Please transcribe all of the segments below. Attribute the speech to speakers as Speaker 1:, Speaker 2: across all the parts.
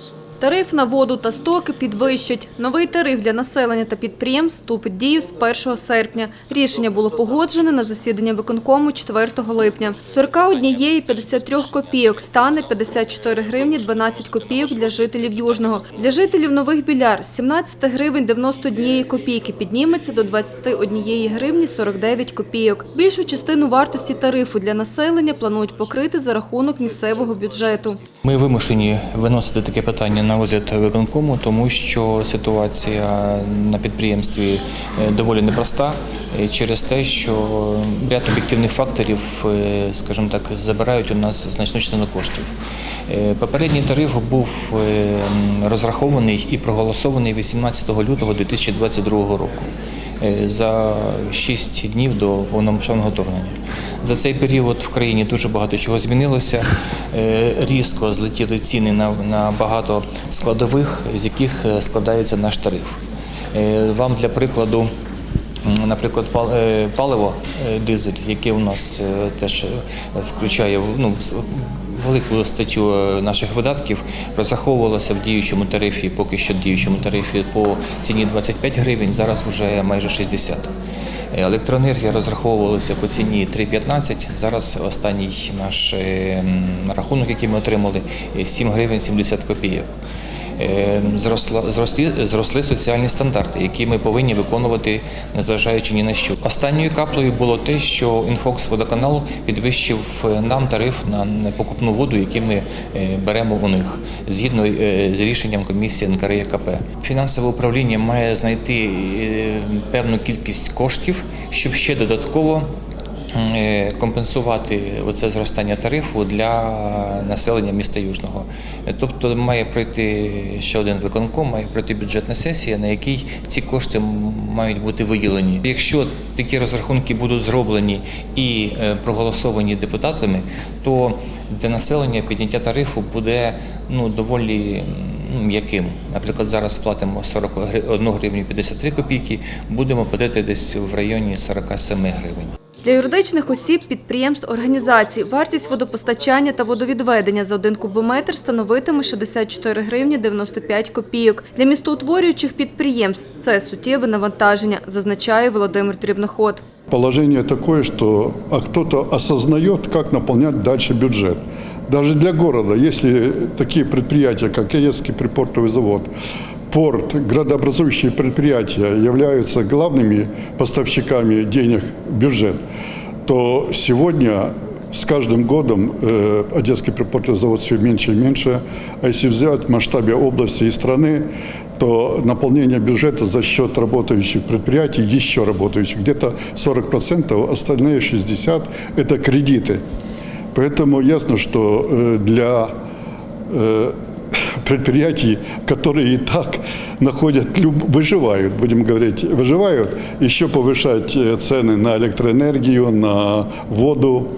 Speaker 1: souls. Тариф на воду та стоки підвищать. Новий тариф для населення та підприємств вступить в дію з 1 серпня. Рішення було погоджене на засіданні виконкому 4 липня. З 41 і 53 копійок стане 54 гривні 12 копійок для жителів Южного. Для жителів Нових Біляр з 17 гривень 91 копійки підніметься до 21 гривні 49 копійок. Більшу частину вартості тарифу для населення планують покрити за рахунок місцевого бюджету.
Speaker 2: Ми вимушені виносити таке питання на розгляд виконкому, тому що ситуація на підприємстві е, доволі непроста е, через те, що ряд об'єктивних факторів, е, скажімо так, забирають у нас значну частину коштів. Попередній тариф був розрахований і проголосований 18 лютого 2022 року за 6 днів до повномасштабного вторгнення. За цей період в країні дуже багато чого змінилося. Е, Різко злетіли ціни на, багато складових, з яких е, складається наш тариф. Е, Вам для прикладу, наприклад, пал- е, паливо е, дизель, яке у нас е, теж е, включає ну, велику статтю е, наших видатків, розраховувалося в діючому тарифі, поки що діючому тарифі по ціні 25 гривень, зараз вже майже 60. Електроенергія розраховувалася по ціні 3,15. Зараз останній наш е, рахунок, який ми отримали, е, 7 гривень 70 копійок. Е, Зросла, зросли, зросли соціальні стандарти, які ми повинні виконувати, незважаючи ні на що. Останньою каплею було те, що Інфокс водоканал підвищив е, нам тариф на покупну воду, який ми е, беремо у них згідно з рішенням комісії НКРЕКП. Фінансове управління має знайти певну кількість коштів, щоб ще додатково компенсувати оце зростання тарифу для населення міста Южного. Е, Тобто має пройти ще один виконком, має пройти бюджетна сесія, на якій ці кошти мають бути виділені. Якщо такі розрахунки будуть зроблені і е, проголосовані депутатами, то для населення підняття тарифу буде ну, доволі ну, м'яким. Наприклад, зараз платимо 41 гривню 53 копійки, будемо платити десь в районі 47 гривень.
Speaker 1: Для юридичних осіб, підприємств, організацій вартість водопостачання та водовідведення за один кубометр становитиме 64 гривні 95 копійок. Для містоутворюючих підприємств це суттєве навантаження, зазначає Володимир Дрібноход.
Speaker 3: Положение такое, что а кто-то осознает, как наполнять дальше бюджет. Даже для города, если такие предприятия, как Киевский припортовый завод, порт, градообразующие предприятия являются главными поставщиками денег в бюджет, то сегодня с каждым годом э, Одесский припортовый завод все меньше и меньше. А если взять в масштабе области и страны, то наполнение бюджета за счет работающих предприятий, еще работающих, где-то 40%, остальные 60% – это кредиты. Поэтому ясно, что э, для э, предприятий, которые и так находят, выживают, будем говорить, выживают, еще повышать э, цены на электроэнергию, на воду,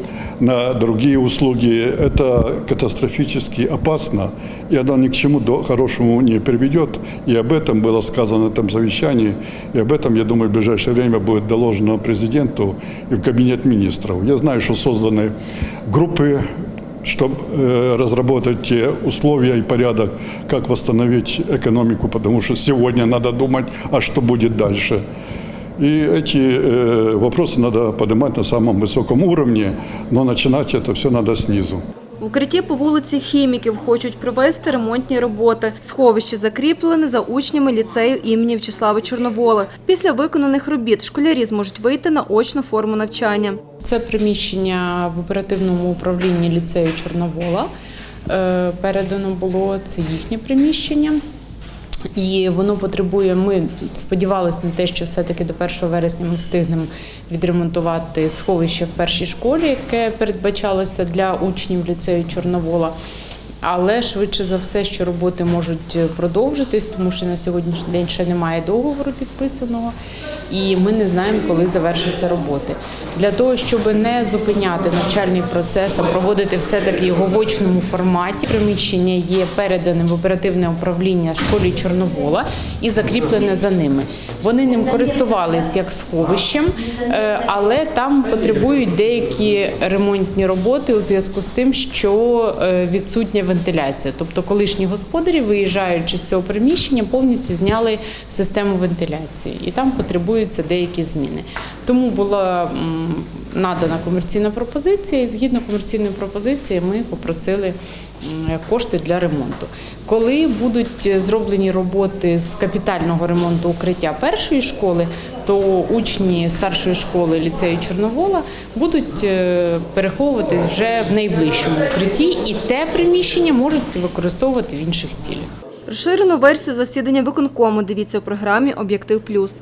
Speaker 3: на другие услуги, это катастрофически опасно, и оно ни к чему хорошему не приведет. И об этом было сказано на этом совещании, и об этом, я думаю, в ближайшее время будет доложено президенту и в кабинет министров. Я знаю, что созданы группы чтобы э, разработать те условия и порядок, как восстановить экономику, потому что сегодня надо думать, а что будет дальше. И эти э, вопросы надо поднимать на самом высоком уровне, но начинать это все надо снизу.
Speaker 1: В укритті по вулиці Хіміків хочуть провести ремонтні роботи. Сховище закріплене за учнями ліцею імені В'ячеслава Чорновола. Після виконаних робіт школярі зможуть вийти на очну форму навчання.
Speaker 4: Це приміщення в оперативному управлінні ліцею Чорновола. Е, Передано було це їхнє приміщення. І воно потребує. Ми сподівалися на те, що все-таки до 1 вересня ми встигнемо відремонтувати сховище в першій школі, яке передбачалося для учнів ліцею Чорновола. Але швидше за все, що роботи можуть продовжитись, тому що на сьогоднішній день ще немає договору підписаного, і ми не знаємо, коли завершаться роботи. Для того, щоб не зупиняти навчальний процес, а проводити все-таки його в очному форматі, приміщення є переданим в оперативне управління школі Чорновола і закріплене за ними. Вони ним користувались як сховищем, е, але там потребують деякі ремонтні роботи у зв'язку з тим, що е, відсутнє вентиляція. Тобто колишні господарі, виїжджаючи з цього приміщення, повністю зняли систему вентиляції, і там потребуються деякі зміни. Тому була надана комерційна пропозиція, і згідно комерційної пропозиції ми попросили кошти для ремонту. Коли будуть зроблені роботи з капітального ремонту укриття першої школи, то учні старшої школи ліцею Чорновола будуть е, переховуватись вже в найближчому укритті, і те приміщення можуть використовувати в інших цілях.
Speaker 1: Розширену версію засідання виконкому дивіться у програмі «Об'єктив Плюс».